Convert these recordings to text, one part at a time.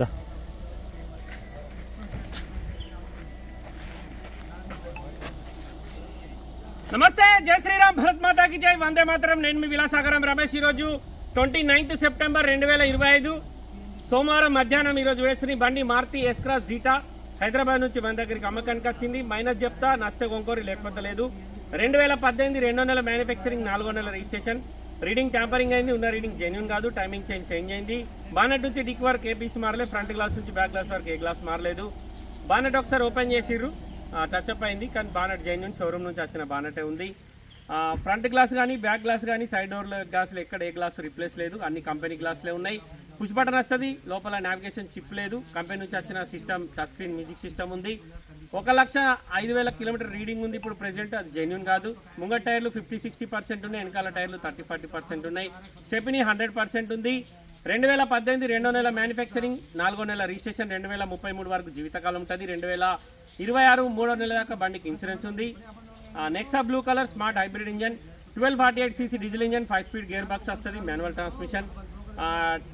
Да. నమస్తే జై శ్రీరామ్ భరత్ మాతాకి జై. వందే మాతరం. నేను మీ విలాసాగరం రమేష్ ఈరోజు ట్వంటీ నైన్త్ సెప్టెంబర్ రెండు వేల ఇరవై ఐదు సోమవారం మధ్యాహ్నం ఈరోజు వేసిన బండి మారుతి ఎస్క్రాస్ జీటా హైదరాబాద్ నుంచి మన దగ్గరికి అమ్మకానికి వచ్చింది. మైనస్ చెప్తా నస్తే కొంకోరి లేకపోతే లేదు. రెండు వేల పద్దెనిమిది రెండో నెల మ్యానుఫ్యాక్చరింగ్ నాలుగో నెల రిజిస్ట్రేషన్ రీడింగ్ ట్యాంపరింగ్ అయింది ఉన్న రీడింగ్ జెన్యున్ కాదు టైమింగ్ చేంజ్ చేంజ్ అయింది. బానెట్ నుంచి డిక్ వరకు ఏ పీస్ మారలేదు ఫ్రంట్ గ్లాస్ నుంచి బ్యాక్ గ్లాస్ వరకు ఏ గ్లాస్ మారలేదు. బానెట్ ఒకసారి ఓపెన్ చేసిర్రు. టచ్ అప్ అయింది కానీ బానెట్ జెన్యున్ షోరూమ్ నుంచి వచ్చిన బానెటే ఉంది. ఫ్రంట్ గ్లాస్ కానీ బ్యాక్ గ్లాస్ కానీ సైడ్ డోర్ గ్లాసులు ఎక్కడ ఏ గ్లాస్ రిప్లేస్ లేదు అన్ని కంపెనీ గ్లాసులే ఉన్నాయి. పుష్ బటన్ వస్తుంది. లోపల నావిగేషన్ చిప్ లేదు. కంపెనీ నుంచి వచ్చిన system touch screen music system ఉంది. ఒక లక్ష ఐదు వేల కిలోమీటర్ రీడింగ్ ఉంది. ఇప్పుడు ప్రెసెంట్ అది జెన్యున్ కాదు. ముంగ టైర్లు ఫిఫ్టీ సిక్స్టీ పర్సెంట్ ఉన్నాయి. వెనకాల టైర్లు థర్టీ ఫార్టీ పర్సెంట్ ఉన్నాయి. స్టెపిని హండ్రెడ్ పర్సెంట్ ఉంది. రెండు వేల పద్దెనిమిది రెండో నెల మ్యానుఫ్యాక్చరింగ్ నాలుగో నెల రిజిస్ట్రేషన్ రెండు వేల ముప్పై మూడు వరకు జీవితకాలం ఉంటుంది. రెండు వేల ఇరవై ఆరు మూడో నెల దాకా బండికి ఇన్సూరెన్స్ ఉంది. Nexa blue colour smart hybrid engine twelve forty eight CC diesel engine five speed gear box వస్తుంది. మాన్యువల్ ట్రాన్స్మిషన్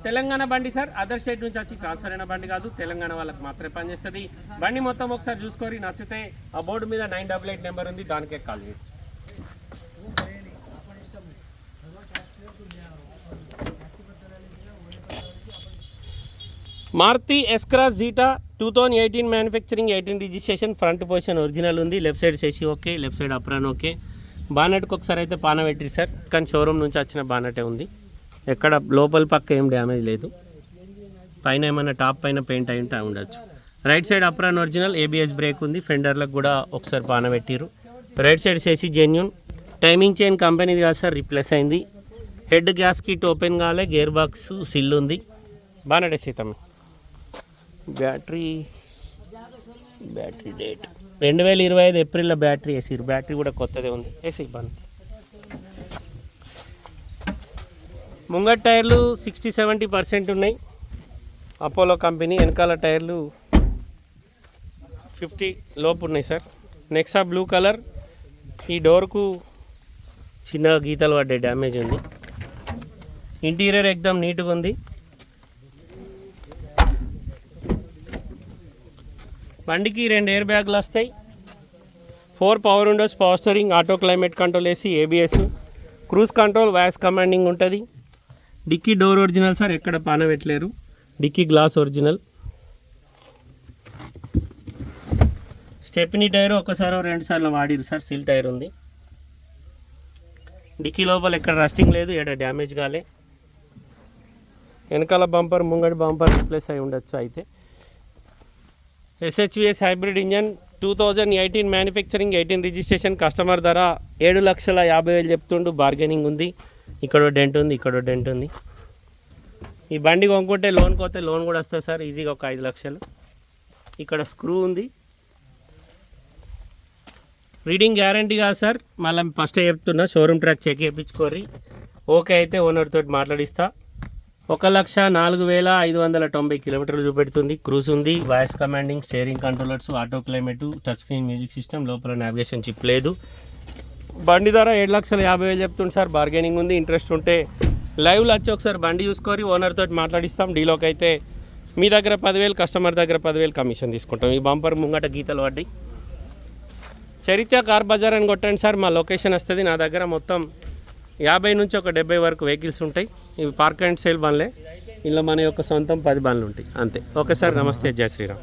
తెలంగాణ బండి సార్ అదర్ స్టేట్ నుంచి వచ్చి ట్రాన్స్ఫర్ అయిన బండి కాదు తెలంగాణ వాళ్ళకి మాత్రమే పనిచేస్తుంది. బండి మొత్తం ఒకసారి చూసుకోరి నచ్చితే ఆ బోర్డు మీద నైన్ డబల్ ఎయిట్ నెంబర్ ఉంది దానికే కాల్ చేయండి. Maruti S Cross Zeta two thousand eighteen manufacturing eighteen registration front position original ఉంది లెఫ్ట్ సైడ్ చేసి okay left side apron okay. బానెట్కి ఒకసారి అయితే పాన పెట్టి సార్ కానీ షోరూమ్ నుంచి వచ్చిన బానెటే ఉంది. ఎక్కడ లోపల పక్క ఏం డ్యామేజ్ లేదు. పైన ఏమైనా టాప్ పైన పెయింట్ అయి ఉంటా ఉండొచ్చు. Right side apron original ABS brake ఉంది. ఫెండర్లకు కూడా ఒకసారి పాన పెట్టిరు రైట్ సైడ్ చేసి జెన్యున్ టైమింగ్ చైన్ కంపెనీది కాదు సార్ రిప్లేస్ అయింది. హెడ్ గ్యాస్ కిట్ ఓపెన్ కాలే గేర్ బాక్స్ సిల్ ఉంది. బాగా సీతమ్మ బ్యాటరీ బ్యాటరీ డేట్ రెండు వేల ఇరవై ఐదు ఏప్రిల్లో బ్యాటరీ వేసిరు బ్యాటరీ కూడా కొత్తదే ఉంది. వేసి ఇబ్బంది ముంగట్ టైర్లు సిక్స్టీ సెవెంటీ పర్సెంట్ ఉన్నాయి. అపోలో కంపెనీ వెనకాల టైర్లు ఫిఫ్టీ లోపు ఉన్నాయి సార్. నెక్సా బ్లూ కలర్ ఈ డోర్కు చిన్న గీతలు పడ్డే డ్యామేజ్ ఉంది. ఇంటీరియర్ ఎక్దమ్ నీట్గా ఉంది. బండికి రెండు ఎయిర్ బ్యాగులు వస్తాయి. Four power windows power steering auto climate control వేసి ABS cruise control voice commanding ఉంటుంది. డిక్కీ డోర్ ఒరిజినల్ సార్ ఎక్కడ పాన పెట్టలేరు dickey glass original. Stepney tyre ఒకసారి రెండు సార్లు వాడిరు సార్ సిల్ టైర్ ఉంది. డిక్కీ లోపల ఎక్కడ రస్టింగ్ లేదు ఎక్కడ డ్యామేజ్ కాలే. వెనకాల బంపర్ ముంగడి బంపర్ రిప్లేస్ అయి ఉండొచ్చు అయితే. SHVS hybrid engine two thousand eighteen manufacturing eighteen registration customer ధర ఏడు లక్షల యాభై వేలు చెప్తుండు బార్గెనింగ్ ఉంది. ఇక్కడ డెంట్ ఉంది ఇక్కడ డెంట్ ఉంది. ఈ బండి కొనుక్కుంటే లోన్ పోతే లోన్ కూడా వస్తుంది సార్ ఈజీగా ఒక ఐదు లక్షలు. ఇక్కడ స్క్రూ ఉంది. రీడింగ్ గ్యారంటీ కాదు సార్ మళ్ళీ ఫస్ట్ చెప్తున్నా షోరూమ్ ట్రాక్ చెక్ చేయించుకోర్రి. ఓకే అయితే ఓనర్ తోటి మాట్లాడిస్తా. ఒక లక్ష నాలుగు వేల ఐదు వందల తొంభై కిలోమీటర్లు చూపెడుతుంది క్రూజ్ ఉంది voice commanding steering controllers auto climate touch screen music system లోపల నావిగేషన్ చిప్ లేదు. బండి ధర ఏడు లక్షల యాభై వేలు చెప్తుంది సార్. బార్గెనింగ్ ఉంది ఇంట్రెస్ట్ ఉంటే లైవ్లో వచ్చి ఒకసారి బండి చూసుకొని ఓనర్ తోటి మాట్లాడిస్తాం. డీలోకి అయితే మీ దగ్గర పదివేలు కస్టమర్ దగ్గర పదివేలు కమిషన్ తీసుకుంటాం. ఈ బంపర్ ముంగట గీతలు పడ్డాయి. చరిత్ర కార్ బజార్ అని కొట్టండి సార్. మా లొకేషన్ వస్తుంది నా దగ్గర మొత్తం యాభై నుంచి ఒక డెబ్బై వరకు వెహికల్స్ ఉంటాయి. ఇవి పార్క్ అండ్ సేల్ బండ్లే. ఇందులో మన యొక్క సొంతం పది బండ్లు ఉంటాయి. అంతే. ఓకే సార్ నమస్తే. జయ శ్రీరామ్.